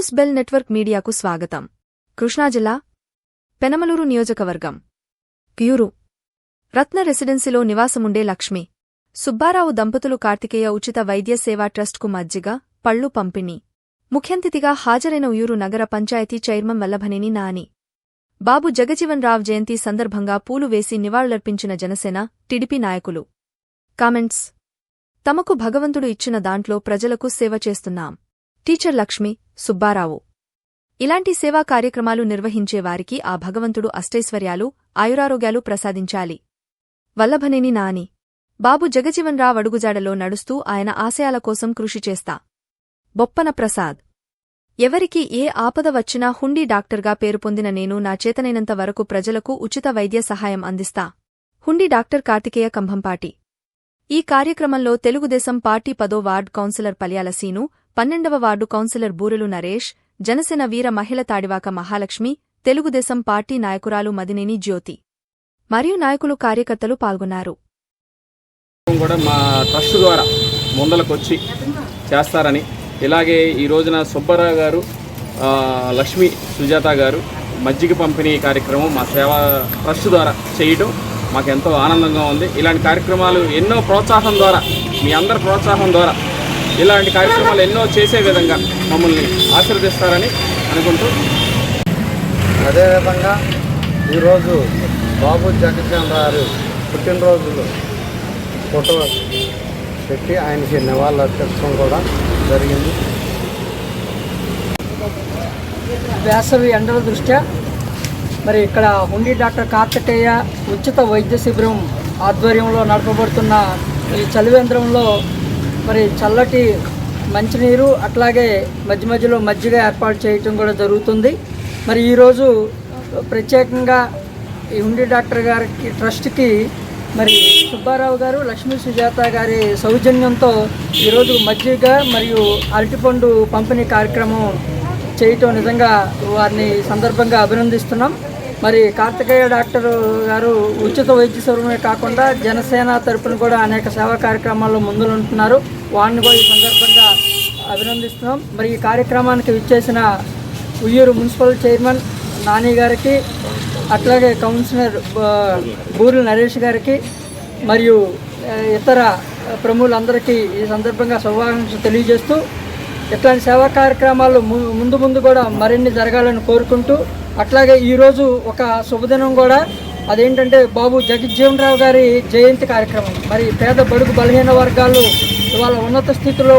News bell network మీడియాకు స్వాగతం. కృష్ణా జిల్లా పెనమలూరు నియోజకవర్గం. క్యూరు. రత్న రెసిడెన్సీలో నివాసముండే లక్ష్మి. సుబ్బారావు దంపతులు కార్తికేయ ఉచిత వైద్య సేవా ట్రస్ట్కు మజ్జిగ పళ్ళు పంపిణీ. ముఖ్యంతిథిగా హాజరైన ఉయూరు నగర పంచాయతీ చైర్మన్ వల్లభనేని నాని. బాబు జగజీవన్ రావ్ జయంతి సందర్భంగా పూలు వేసి నివాళులర్పించిన జనసేన టిడిపి నాయకులు. కామెంట్స్. తమకు భగవంతుడు ఇచ్చిన దాంట్లో ప్రజలకు సేవ చేస్తున్నాం. టీచర్ లక్ష్మి సుబ్బారావు. ఇలాంటి సేవా కార్యక్రమాలు నిర్వహించే వారికి ఆ భగవంతుడు అష్టైశ్వర్యాలు ఆయురారోగ్యాలు ప్రసాదించాలి. వల్లభనేని నాని. బాబు జగజీవన్ రావ్ అడుగుజాడలో నడుస్తూ ఆయన ఆశయాల కోసం కృషి చేస్తా. బొప్పన ప్రసాద్. ఎవరికి ఏ ఆపద వచ్చినా హుండీ డాక్టర్గా పేరు పొందిన నేను నా చేతనైనంత వరకు ప్రజలకు ఉచిత వైద్య సహాయం అందిస్తా. హుండీ డాక్టర్ కార్తికేయ కంభంపాటి. ఈ కార్యక్రమంలో తెలుగుదేశం పార్టీ పదో వార్డ్ కౌన్సిలర్ పల్యాల సీను పన్నెండవ వార్డు కౌన్సిలర్ బూరెలు నరేష్ జనసేన వీర మహిళ తాడివాక మహాలక్ష్మి తెలుగుదేశం పార్టీ నాయకురాలు మదినేని జ్యోతి. మరియు నాయకులు కార్యకర్తలు పాల్గొన్నారు. కూడా మా ట్రస్ట్ ద్వారా ముందలకొచ్చి చేస్తారని ఇలాగే ఈ రోజున సుబ్బారావు గారు లక్ష్మి సుజాత గారు మజ్జిగ పంపిణీ కార్యక్రమం మా సేవా ట్రస్ట్ ద్వారా చేయడం మాకు ఎంతో ఆనందంగా ఉంది. ఇలాంటి కార్యక్రమాలు ఎన్నో ప్రోత్సాహం ద్వారా మీ అందరి ప్రోత్సాహం ద్వారా ఇలాంటి కార్యక్రమాలు ఎన్నో చేసే విధంగా మమ్మల్ని ఆశీర్వదిస్తారని అనుకుంటూ అదేవిధంగా ఈరోజు బాబు జగజ్జన్ గారు పుట్టినరోజులు ఫోటో పెట్టి ఆయనకి నివాళులు అర్పించడం కూడా జరిగింది. వేసవి ఎండల దృష్ట్యా మరి ఇక్కడ హుండీ డాక్టర్ కార్తికేయ ఉచిత వైద్య శిబిరం ఆధ్వర్యంలో నడపబడుతున్న ఈ చలివేంద్రంలో మరి చల్లటి మంచినీరు అట్లాగే మధ్య మధ్యలో మజ్జిగ ఏర్పాటు చేయటం కూడా జరుగుతుంది. మరి ఈరోజు ప్రత్యేకంగా ఈ హుండీ డాక్టర్ గారికి ట్రస్ట్కి మరి సుబ్బారావు గారు లక్ష్మీ సుజాత గారి సౌజన్యంతో ఈరోజు మజ్జిగ మరియు అరటిపండు పంపిణీ కార్యక్రమం చేయటం నిజంగా వారిని సందర్భంగా అభినందిస్తున్నాం. మరి కార్తికేయ డాక్టర్ గారు ఉచిత వైద్య సౌకర్యమే కాకుండా జనసేన తరపున కూడా అనేక సేవా కార్యక్రమాల్లో ముందులుంటున్నారు. వారిని కూడా ఈ సందర్భంగా అభినందిస్తున్నాం. మరి ఈ కార్యక్రమానికి విచ్చేసిన ఉయ్యూరు మున్సిపల్ చైర్మన్ నాని గారికి అట్లాగే కౌన్సిలర్ ఆ, నరేష్ గారికి మరియు ఇతర ప్రముఖులందరికీ ఈ సందర్భంగా శుభాకాంక్షలు తెలియజేస్తూ ఇట్లాంటి సేవా కార్యక్రమాలు ముందు ముందు కూడా మరిన్ని జరగాలని కోరుకుంటూ అట్లాగే ఈరోజు ఒక శుభదినం కూడా. అదేంటంటే బాబు జగజ్జీవన్ రావు గారి జయంతి కార్యక్రమం. మరి పేద బడుగు బలహీన వర్గాలు ఇవాళ ఉన్నత స్థితిలో